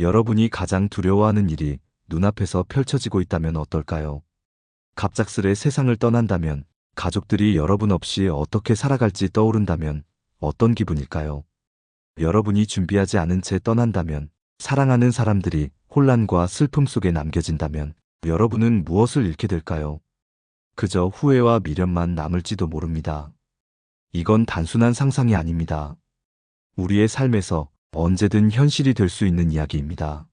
여러분이 가장 두려워하는 일이 눈앞에서 펼쳐지고 있다면 어떨까요? 갑작스레 세상을 떠난다면, 가족들이 여러분 없이 어떻게 살아갈지 떠오른다면 어떤 기분일까요? 여러분이 준비하지 않은 채 떠난다면, 사랑하는 사람들이 혼란과 슬픔 속에 남겨진다면 여러분은 무엇을 잃게 될까요? 그저 후회와 미련만 남을지도 모릅니다. 이건 단순한 상상이 아닙니다. 우리의 삶에서 언제든 현실이 될 수 있는 이야기입니다.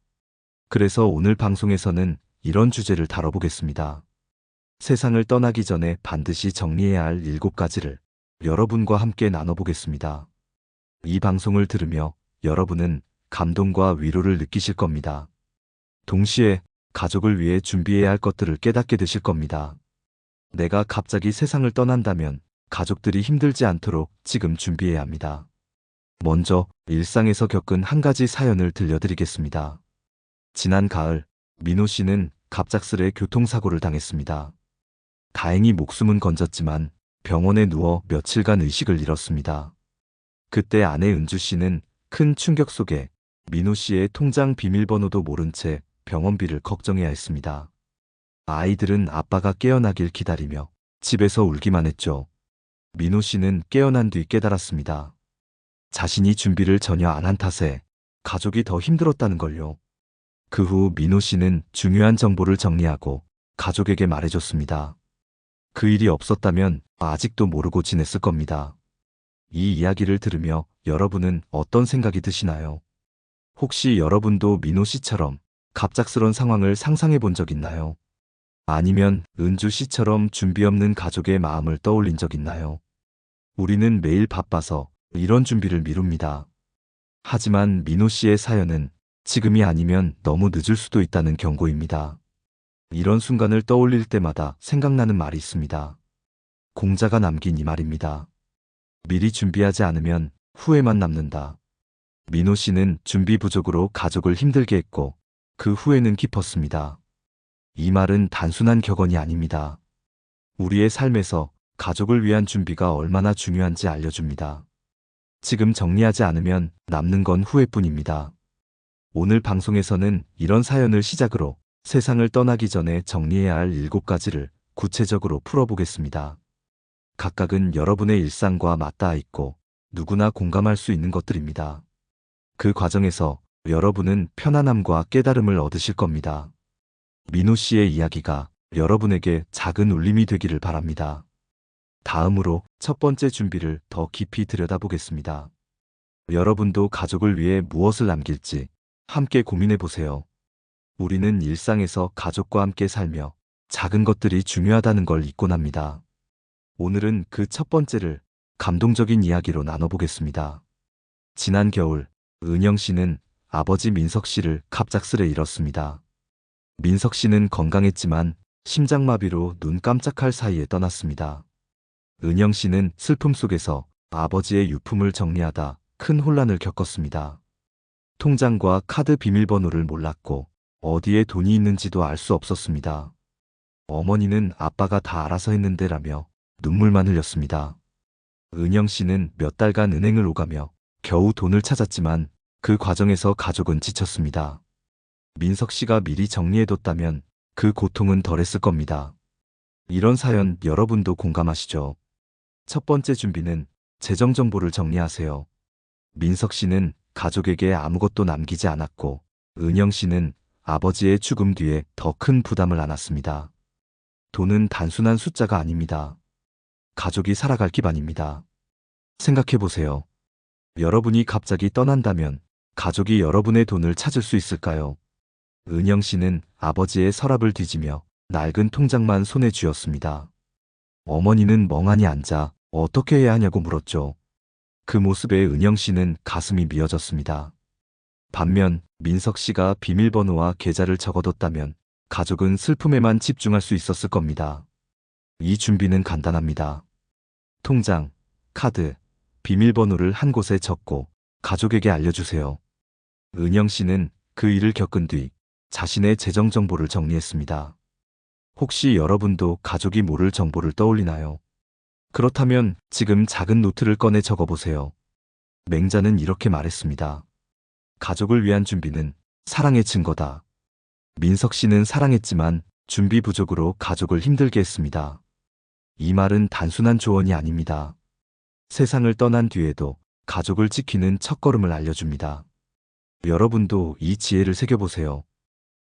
그래서 오늘 방송에서는 이런 주제를 다뤄보겠습니다. 세상을 떠나기 전에 반드시 정리해야 할 일곱 가지를 여러분과 함께 나눠보겠습니다. 이 방송을 들으며 여러분은 감동과 위로를 느끼실 겁니다. 동시에 가족을 위해 준비해야 할 것들을 깨닫게 되실 겁니다. 내가 갑자기 세상을 떠난다면 가족들이 힘들지 않도록 지금 준비해야 합니다. 먼저 일상에서 겪은 한 가지 사연을 들려드리겠습니다. 지난 가을, 민호 씨는 갑작스레 교통사고를 당했습니다. 다행히 목숨은 건졌지만 병원에 누워 며칠간 의식을 잃었습니다. 그때 아내 은주 씨는 큰 충격 속에 민호 씨의 통장 비밀번호도 모른 채 병원비를 걱정해야 했습니다. 아이들은 아빠가 깨어나길 기다리며 집에서 울기만 했죠. 민호 씨는 깨어난 뒤 깨달았습니다. 자신이 준비를 전혀 안 한 탓에 가족이 더 힘들었다는 걸요. 그 후 민호 씨는 중요한 정보를 정리하고 가족에게 말해줬습니다. 그 일이 없었다면 아직도 모르고 지냈을 겁니다. 이 이야기를 들으며 여러분은 어떤 생각이 드시나요? 혹시 여러분도 민호 씨처럼 갑작스런 상황을 상상해 본 적 있나요? 아니면 은주 씨처럼 준비 없는 가족의 마음을 떠올린 적 있나요? 우리는 매일 바빠서 이런 준비를 미룹니다. 하지만 민호 씨의 사연은 지금이 아니면 너무 늦을 수도 있다는 경고입니다. 이런 순간을 떠올릴 때마다 생각나는 말이 있습니다. 공자가 남긴 이 말입니다. 미리 준비하지 않으면 후회만 남는다. 민호 씨는 준비 부족으로 가족을 힘들게 했고 그 후회는 깊었습니다. 이 말은 단순한 격언이 아닙니다. 우리의 삶에서 가족을 위한 준비가 얼마나 중요한지 알려줍니다. 지금 정리하지 않으면 남는 건 후회뿐입니다. 오늘 방송에서는 이런 사연을 시작으로 세상을 떠나기 전에 정리해야 할 일곱 가지를 구체적으로 풀어보겠습니다. 각각은 여러분의 일상과 맞닿아 있고 누구나 공감할 수 있는 것들입니다. 그 과정에서 여러분은 편안함과 깨달음을 얻으실 겁니다. 민호 씨의 이야기가 여러분에게 작은 울림이 되기를 바랍니다. 다음으로 첫 번째 준비를 더 깊이 들여다보겠습니다. 여러분도 가족을 위해 무엇을 남길지 함께 고민해 보세요. 우리는 일상에서 가족과 함께 살며 작은 것들이 중요하다는 걸 잊곤 합니다. 오늘은 그 첫 번째를 감동적인 이야기로 나눠보겠습니다. 지난 겨울, 은영 씨는 아버지 민석 씨를 갑작스레 잃었습니다. 민석 씨는 건강했지만 심장마비로 눈 깜짝할 사이에 떠났습니다. 은영 씨는 슬픔 속에서 아버지의 유품을 정리하다 큰 혼란을 겪었습니다. 통장과 카드 비밀번호를 몰랐고 어디에 돈이 있는지도 알 수 없었습니다. 어머니는 아빠가 다 알아서 했는데라며 눈물만 흘렸습니다. 은영 씨는 몇 달간 은행을 오가며 겨우 돈을 찾았지만 그 과정에서 가족은 지쳤습니다. 민석 씨가 미리 정리해뒀다면 그 고통은 덜했을 겁니다. 이런 사연 여러분도 공감하시죠? 첫 번째 준비는 재정 정보를 정리하세요. 민석 씨는 가족에게 아무것도 남기지 않았고 은영 씨는 아버지의 죽음 뒤에 더 큰 부담을 안았습니다. 돈은 단순한 숫자가 아닙니다. 가족이 살아갈 기반입니다. 생각해 보세요. 여러분이 갑자기 떠난다면 가족이 여러분의 돈을 찾을 수 있을까요? 은영 씨는 아버지의 서랍을 뒤지며 낡은 통장만 손에 쥐었습니다. 어머니는 멍하니 앉아 어떻게 해야 하냐고 물었죠. 그 모습에 은영 씨는 가슴이 미어졌습니다. 반면 민석 씨가 비밀번호와 계좌를 적어뒀다면 가족은 슬픔에만 집중할 수 있었을 겁니다. 이 준비는 간단합니다. 통장, 카드, 비밀번호를 한 곳에 적고 가족에게 알려주세요. 은영 씨는 그 일을 겪은 뒤 자신의 재정 정보를 정리했습니다. 혹시 여러분도 가족이 모를 정보를 떠올리나요? 그렇다면 지금 작은 노트를 꺼내 적어보세요. 맹자는 이렇게 말했습니다. 가족을 위한 준비는 사랑의 증거다. 민석 씨는 사랑했지만 준비 부족으로 가족을 힘들게 했습니다. 이 말은 단순한 조언이 아닙니다. 세상을 떠난 뒤에도 가족을 지키는 첫걸음을 알려줍니다. 여러분도 이 지혜를 새겨보세요.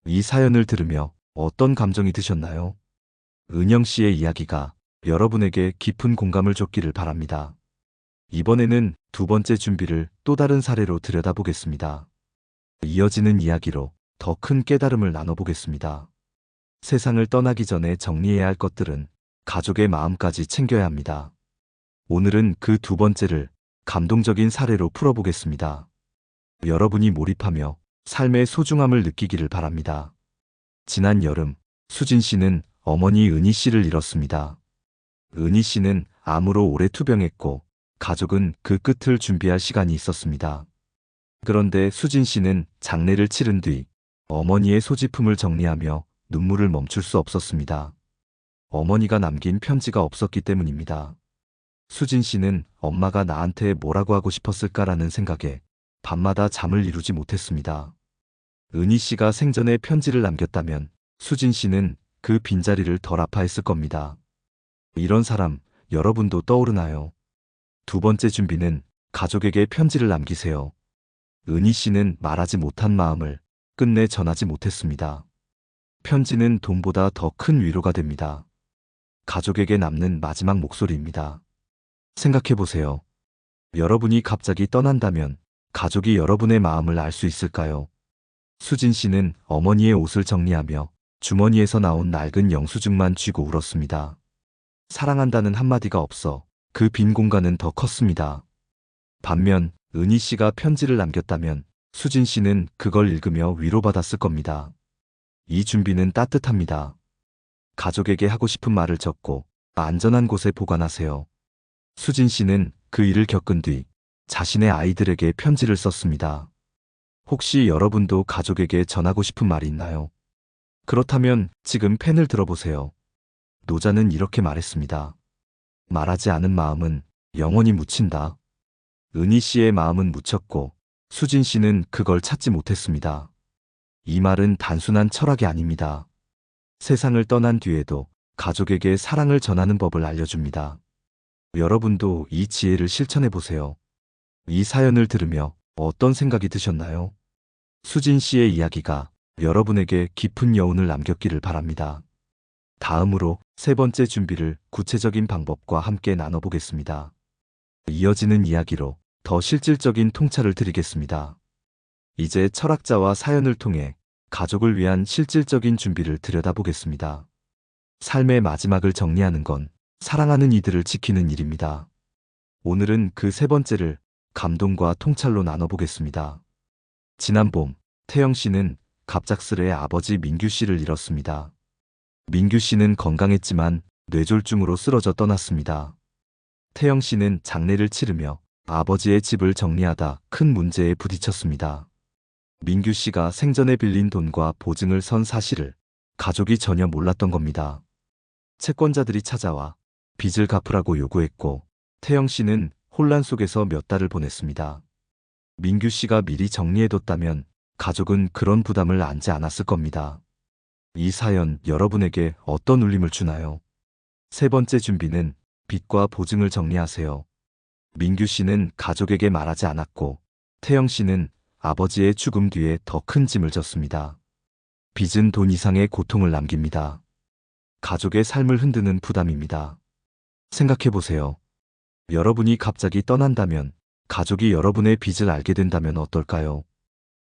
이 사연을 들으며 어떤 감정이 드셨나요? 은영 씨의 이야기가 여러분에게 깊은 공감을 줬기를 바랍니다. 이번에는 두 번째 준비를 또 다른 사례로 들여다보겠습니다. 이어지는 이야기로 더 큰 깨달음을 나눠보겠습니다. 세상을 떠나기 전에 정리해야 할 것들은 가족의 마음까지 챙겨야 합니다. 오늘은 그 두 번째를 감동적인 사례로 풀어보겠습니다. 여러분이 몰입하며 삶의 소중함을 느끼기를 바랍니다. 지난 여름, 수진 씨는 어머니 은희 씨를 잃었습니다. 은희 씨는 암으로 오래 투병했고, 가족은 그 끝을 준비할 시간이 있었습니다. 그런데 수진 씨는 장례를 치른 뒤 어머니의 소지품을 정리하며 눈물을 멈출 수 없었습니다. 어머니가 남긴 편지가 없었기 때문입니다. 수진 씨는 엄마가 나한테 뭐라고 하고 싶었을까라는 생각에 밤마다 잠을 이루지 못했습니다. 은희 씨가 생전에 편지를 남겼다면 수진 씨는 그 빈자리를 덜 아파했을 겁니다. 이런 사람 여러분도 떠오르나요? 두 번째 준비는 가족에게 편지를 남기세요. 은희 씨는 말하지 못한 마음을 끝내 전하지 못했습니다. 편지는 돈보다 더 큰 위로가 됩니다. 가족에게 남는 마지막 목소리입니다. 생각해 보세요. 여러분이 갑자기 떠난다면 가족이 여러분의 마음을 알 수 있을까요? 수진 씨는 어머니의 옷을 정리하며 주머니에서 나온 낡은 영수증만 쥐고 울었습니다. 사랑한다는 한마디가 없어 그 빈 공간은 더 컸습니다. 반면 은희 씨가 편지를 남겼다면 수진 씨는 그걸 읽으며 위로받았을 겁니다. 이 준비는 따뜻합니다. 가족에게 하고 싶은 말을 적고 안전한 곳에 보관하세요. 수진 씨는 그 일을 겪은 뒤 자신의 아이들에게 편지를 썼습니다. 혹시 여러분도 가족에게 전하고 싶은 말이 있나요? 그렇다면 지금 펜을 들어보세요. 노자는 이렇게 말했습니다. 말하지 않은 마음은 영원히 묻힌다. 은희 씨의 마음은 묻혔고 수진 씨는 그걸 찾지 못했습니다. 이 말은 단순한 철학이 아닙니다. 세상을 떠난 뒤에도 가족에게 사랑을 전하는 법을 알려줍니다. 여러분도 이 지혜를 실천해 보세요. 이 사연을 들으며 어떤 생각이 드셨나요? 수진 씨의 이야기가 여러분에게 깊은 여운을 남겼기를 바랍니다. 다음으로 세 번째 준비를 구체적인 방법과 함께 나눠보겠습니다. 이어지는 이야기로 더 실질적인 통찰을 드리겠습니다. 이제 철학자와 사연을 통해 가족을 위한 실질적인 준비를 들여다보겠습니다. 삶의 마지막을 정리하는 건 사랑하는 이들을 지키는 일입니다. 오늘은 그 세 번째를 감동과 통찰로 나눠보겠습니다. 지난 봄, 태영 씨는 갑작스레 아버지 민규 씨를 잃었습니다. 민규 씨는 건강했지만 뇌졸중으로 쓰러져 떠났습니다. 태영 씨는 장례를 치르며 아버지의 집을 정리하다 큰 문제에 부딪혔습니다. 민규 씨가 생전에 빌린 돈과 보증을 선 사실을 가족이 전혀 몰랐던 겁니다. 채권자들이 찾아와 빚을 갚으라고 요구했고 태영 씨는 혼란 속에서 몇 달을 보냈습니다. 민규 씨가 미리 정리해뒀다면 가족은 그런 부담을 안지 않았을 겁니다. 이 사연 여러분에게 어떤 울림을 주나요? 세 번째 준비는 빚과 보증을 정리하세요. 민규 씨는 가족에게 말하지 않았고 태영 씨는 아버지의 죽음 뒤에 더 큰 짐을 졌습니다. 빚은 돈 이상의 고통을 남깁니다. 가족의 삶을 흔드는 부담입니다. 생각해 보세요. 여러분이 갑자기 떠난다면 가족이 여러분의 빚을 알게 된다면 어떨까요?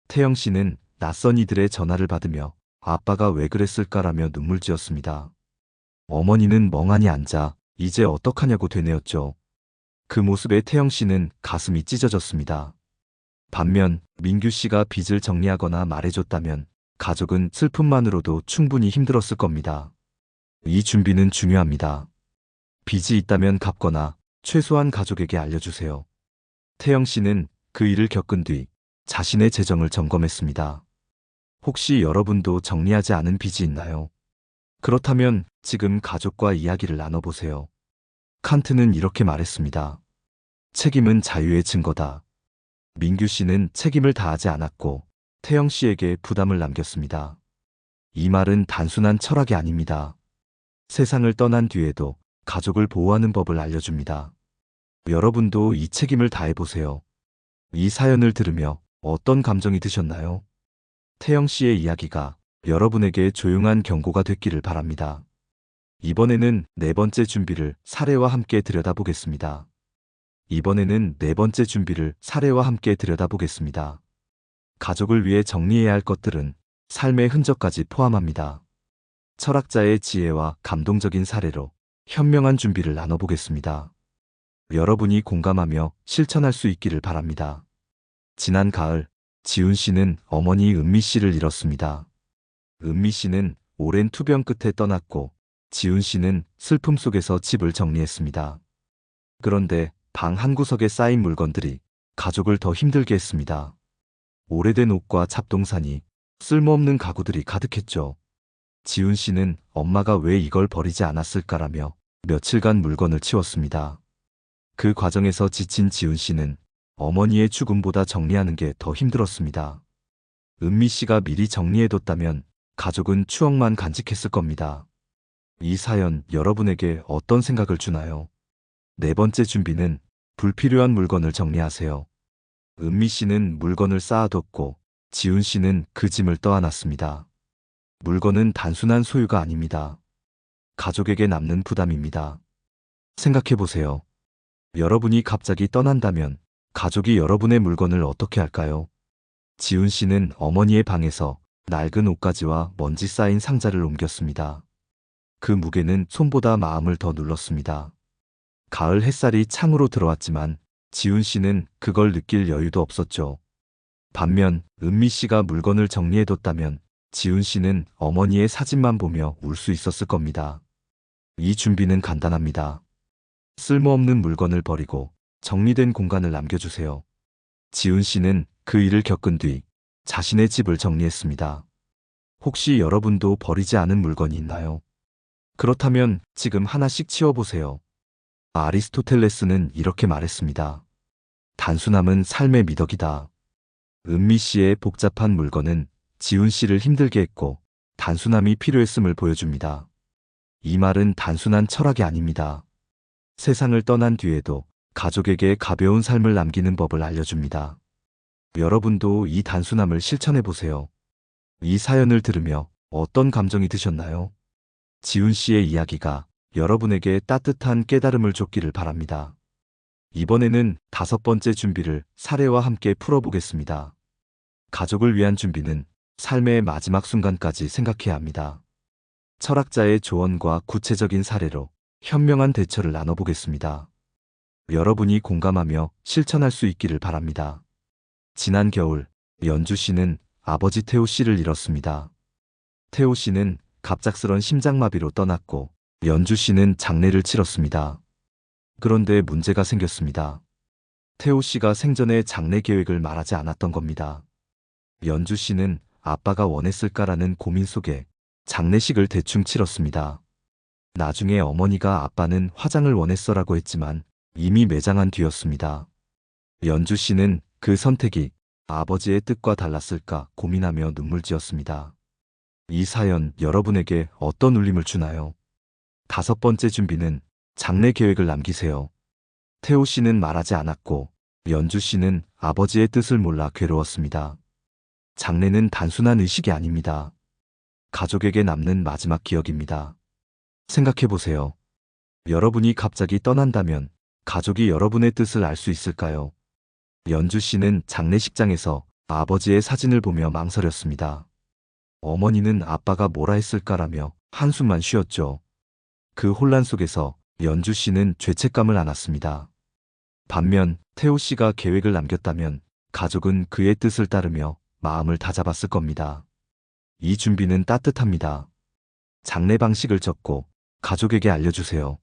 태영 씨는 낯선 이들의 전화를 받으며 아빠가 왜 그랬을까라며 눈물 지었습니다. 어머니는 멍하니 앉아 이제 어떡하냐고 되뇌었죠. 그 모습에 태영 씨는 가슴이 찢어졌습니다. 반면 민규 씨가 빚을 정리하거나 말해줬다면 가족은 슬픔만으로도 충분히 힘들었을 겁니다. 이 준비는 중요합니다. 빚이 있다면 갚거나 최소한 가족에게 알려주세요. 태영 씨는 그 일을 겪은 뒤 자신의 재정을 점검했습니다. 혹시 여러분도 정리하지 않은 빚이 있나요? 그렇다면 지금 가족과 이야기를 나눠보세요. 칸트는 이렇게 말했습니다. 책임은 자유의 증거다. 민규 씨는 책임을 다하지 않았고 태영 씨에게 부담을 남겼습니다. 이 말은 단순한 철학이 아닙니다. 세상을 떠난 뒤에도 가족을 보호하는 법을 알려줍니다. 여러분도 이 책임을 다해보세요. 이 사연을 들으며 어떤 감정이 드셨나요? 태영 씨의 이야기가 여러분에게 조용한 경고가 됐기를 바랍니다. 이번에는 네 번째 준비를 사례와 함께 들여다보겠습니다. 이번에는 네 번째 준비를 사례와 함께 들여다보겠습니다. 가족을 위해 정리해야 할 것들은 삶의 흔적까지 포함합니다. 철학자의 지혜와 감동적인 사례로 현명한 준비를 나눠보겠습니다. 여러분이 공감하며 실천할 수 있기를 바랍니다. 지난 가을, 지훈 씨는 어머니 은미 씨를 잃었습니다. 은미 씨는 오랜 투병 끝에 떠났고, 지훈 씨는 슬픔 속에서 집을 정리했습니다. 그런데 방 한구석에 쌓인 물건들이 가족을 더 힘들게 했습니다. 오래된 옷과 잡동사니, 쓸모없는 가구들이 가득했죠. 지훈 씨는 엄마가 왜 이걸 버리지 않았을까라며 며칠간 물건을 치웠습니다. 그 과정에서 지친 지훈 씨는 어머니의 죽음보다 정리하는 게 더 힘들었습니다. 은미 씨가 미리 정리해뒀다면 가족은 추억만 간직했을 겁니다. 이 사연 여러분에게 어떤 생각을 주나요? 네 번째 준비는 불필요한 물건을 정리하세요. 은미 씨는 물건을 쌓아뒀고 지훈 씨는 그 짐을 떠안았습니다. 물건은 단순한 소유가 아닙니다. 가족에게 남는 부담입니다. 생각해 보세요. 여러분이 갑자기 떠난다면 가족이 여러분의 물건을 어떻게 할까요? 지훈 씨는 어머니의 방에서 낡은 옷가지와 먼지 쌓인 상자를 옮겼습니다. 그 무게는 손보다 마음을 더 눌렀습니다. 가을 햇살이 창으로 들어왔지만 지훈 씨는 그걸 느낄 여유도 없었죠. 반면 은미 씨가 물건을 정리해뒀다면 지훈 씨는 어머니의 사진만 보며 울 수 있었을 겁니다. 이 준비는 간단합니다. 쓸모없는 물건을 버리고 정리된 공간을 남겨주세요. 지훈 씨는 그 일을 겪은 뒤 자신의 집을 정리했습니다. 혹시 여러분도 버리지 않은 물건이 있나요? 그렇다면 지금 하나씩 치워보세요. 아리스토텔레스는 이렇게 말했습니다. 단순함은 삶의 미덕이다. 은미 씨의 복잡한 물건은 지훈 씨를 힘들게 했고 단순함이 필요했음을 보여줍니다. 이 말은 단순한 철학이 아닙니다. 세상을 떠난 뒤에도 가족에게 가벼운 삶을 남기는 법을 알려줍니다. 여러분도 이 단순함을 실천해 보세요. 이 사연을 들으며 어떤 감정이 드셨나요? 지훈 씨의 이야기가 여러분에게 따뜻한 깨달음을 줬기를 바랍니다. 이번에는 다섯 번째 준비를 사례와 함께 풀어보겠습니다. 가족을 위한 준비는 삶의 마지막 순간까지 생각해야 합니다. 철학자의 조언과 구체적인 사례로 현명한 대처를 나눠보겠습니다. 여러분이 공감하며 실천할 수 있기를 바랍니다. 지난 겨울, 연주 씨는 아버지 태호 씨를 잃었습니다. 태호 씨는 갑작스런 심장마비로 떠났고, 연주 씨는 장례를 치렀습니다. 그런데 문제가 생겼습니다. 태호 씨가 생전에 장례 계획을 말하지 않았던 겁니다. 연주 씨는 아빠가 원했을까라는 고민 속에 장례식을 대충 치렀습니다. 나중에 어머니가 아빠는 화장을 원했어라고 했지만 이미 매장한 뒤였습니다. 연주 씨는 그 선택이 아버지의 뜻과 달랐을까 고민하며 눈물 지었습니다. 이 사연 여러분에게 어떤 울림을 주나요? 다섯 번째 준비는 장례 계획을 남기세요. 태호 씨는 말하지 않았고 연주 씨는 아버지의 뜻을 몰라 괴로웠습니다. 장례는 단순한 의식이 아닙니다. 가족에게 남는 마지막 기억입니다. 생각해 보세요. 여러분이 갑자기 떠난다면 가족이 여러분의 뜻을 알 수 있을까요? 연주 씨는 장례식장에서 아버지의 사진을 보며 망설였습니다. 어머니는 아빠가 뭐라 했을까라며 한숨만 쉬었죠. 그 혼란 속에서 연주 씨는 죄책감을 안았습니다. 반면 태호 씨가 계획을 남겼다면 가족은 그의 뜻을 따르며 마음을 다잡았을 겁니다. 이 준비는 따뜻합니다. 장례 방식을 적고 가족에게 알려주세요.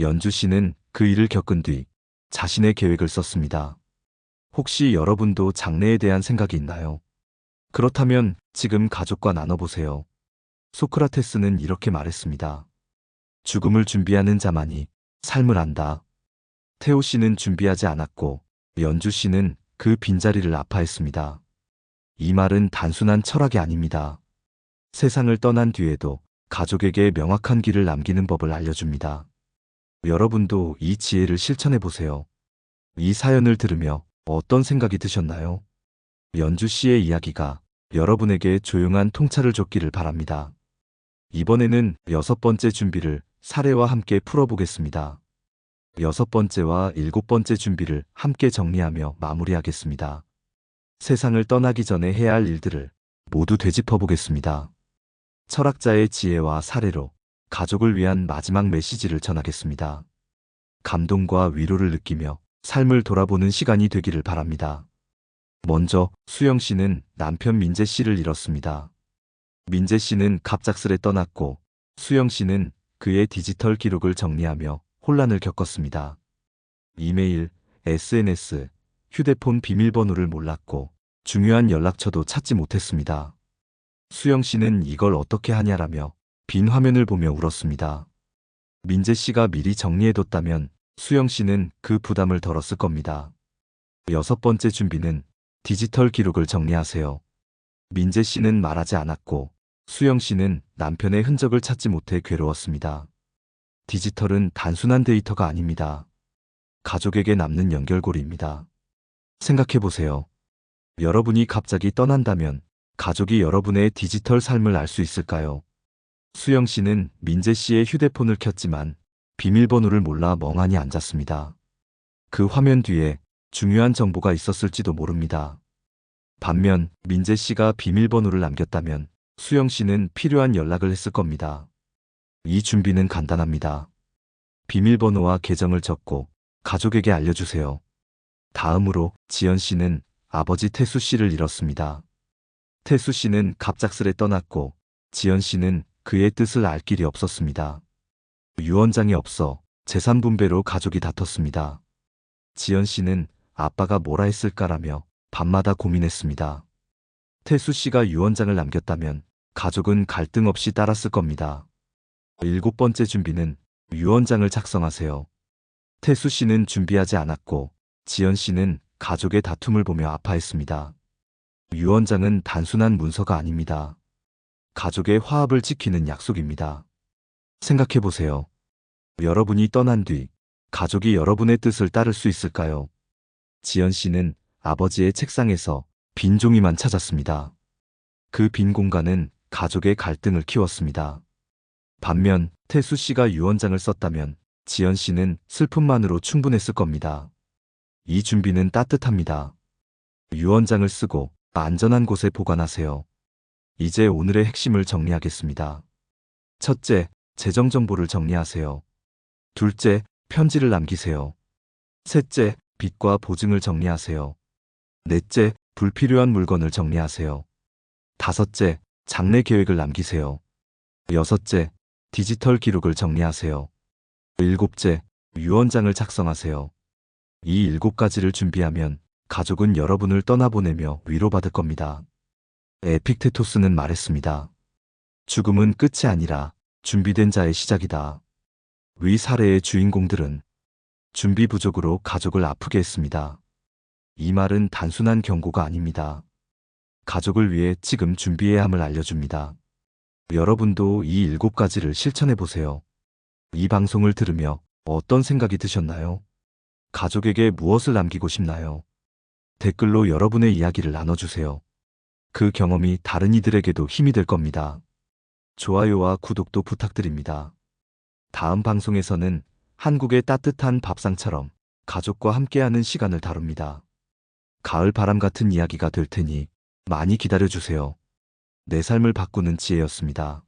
연주 씨는 그 일을 겪은 뒤 자신의 계획을 썼습니다. 혹시 여러분도 장래에 대한 생각이 있나요? 그렇다면 지금 가족과 나눠보세요. 소크라테스는 이렇게 말했습니다. 죽음을 준비하는 자만이 삶을 안다. 태호 씨는 준비하지 않았고 연주 씨는 그 빈자리를 아파했습니다. 이 말은 단순한 철학이 아닙니다. 세상을 떠난 뒤에도 가족에게 명확한 길을 남기는 법을 알려줍니다. 여러분도 이 지혜를 실천해 보세요. 이 사연을 들으며 어떤 생각이 드셨나요? 연주 씨의 이야기가 여러분에게 조용한 통찰을 줬기를 바랍니다. 이번에는 여섯 번째 준비를 사례와 함께 풀어보겠습니다. 여섯 번째와 일곱 번째 준비를 함께 정리하며 마무리하겠습니다. 세상을 떠나기 전에 해야 할 일들을 모두 되짚어 보겠습니다. 철학자의 지혜와 사례로 가족을 위한 마지막 메시지를 전하겠습니다. 감동과 위로를 느끼며 삶을 돌아보는 시간이 되기를 바랍니다. 먼저 수영 씨는 남편 민재 씨를 잃었습니다. 민재 씨는 갑작스레 떠났고 수영 씨는 그의 디지털 기록을 정리하며 혼란을 겪었습니다. 이메일, SNS, 휴대폰 비밀번호를 몰랐고 중요한 연락처도 찾지 못했습니다. 수영 씨는 이걸 어떻게 하냐라며 빈 화면을 보며 울었습니다. 민재 씨가 미리 정리해뒀다면 수영 씨는 그 부담을 덜었을 겁니다. 여섯 번째 준비는 디지털 기록을 정리하세요. 민재 씨는 말하지 않았고 수영 씨는 남편의 흔적을 찾지 못해 괴로웠습니다. 디지털은 단순한 데이터가 아닙니다. 가족에게 남는 연결고리입니다. 생각해 보세요. 여러분이 갑자기 떠난다면 가족이 여러분의 디지털 삶을 알 수 있을까요? 수영 씨는 민재 씨의 휴대폰을 켰지만 비밀번호를 몰라 멍하니 앉았습니다. 그 화면 뒤에 중요한 정보가 있었을지도 모릅니다. 반면 민재 씨가 비밀번호를 남겼다면 수영 씨는 필요한 연락을 했을 겁니다. 이 준비는 간단합니다. 비밀번호와 계정을 적고 가족에게 알려주세요. 다음으로 지연 씨는 아버지 태수 씨를 잃었습니다. 태수 씨는 갑작스레 떠났고 지연 씨는 그의 뜻을 알 길이 없었습니다. 유언장이 없어 재산 분배로 가족이 다퉜습니다. 지연 씨는 아빠가 뭐라 했을까라며 밤마다 고민했습니다. 태수 씨가 유언장을 남겼다면 가족은 갈등 없이 따랐을 겁니다. 일곱 번째 준비는 유언장을 작성하세요. 태수 씨는 준비하지 않았고 지연 씨는 가족의 다툼을 보며 아파했습니다. 유언장은 단순한 문서가 아닙니다. 가족의 화합을 지키는 약속입니다. 생각해 보세요. 여러분이 떠난 뒤 가족이 여러분의 뜻을 따를 수 있을까요? 지연 씨는 아버지의 책상에서 빈 종이만 찾았습니다. 그 빈 공간은 가족의 갈등을 키웠습니다. 반면 태수 씨가 유언장을 썼다면 지연 씨는 슬픔만으로 충분했을 겁니다. 이 준비는 따뜻합니다. 유언장을 쓰고 안전한 곳에 보관하세요. 이제 오늘의 핵심을 정리하겠습니다. 첫째, 재정 정보를 정리하세요. 둘째, 편지를 남기세요. 셋째, 빚과 보증을 정리하세요. 넷째, 불필요한 물건을 정리하세요. 다섯째, 장래 계획을 남기세요. 여섯째, 디지털 기록을 정리하세요. 일곱째, 유언장을 작성하세요. 이 일곱 가지를 준비하면 가족은 여러분을 떠나보내며 위로받을 겁니다. 에픽테토스는 말했습니다. 죽음은 끝이 아니라 준비된 자의 시작이다. 위 사례의 주인공들은 준비 부족으로 가족을 아프게 했습니다. 이 말은 단순한 경고가 아닙니다. 가족을 위해 지금 준비해야 함을 알려줍니다. 여러분도 이 일곱 가지를 실천해 보세요. 이 방송을 들으며 어떤 생각이 드셨나요? 가족에게 무엇을 남기고 싶나요? 댓글로 여러분의 이야기를 나눠주세요. 그 경험이 다른 이들에게도 힘이 될 겁니다. 좋아요와 구독도 부탁드립니다. 다음 방송에서는 한국의 따뜻한 밥상처럼 가족과 함께하는 시간을 다룹니다. 가을 바람 같은 이야기가 될 테니 많이 기다려주세요. 내 삶을 바꾸는 지혜였습니다.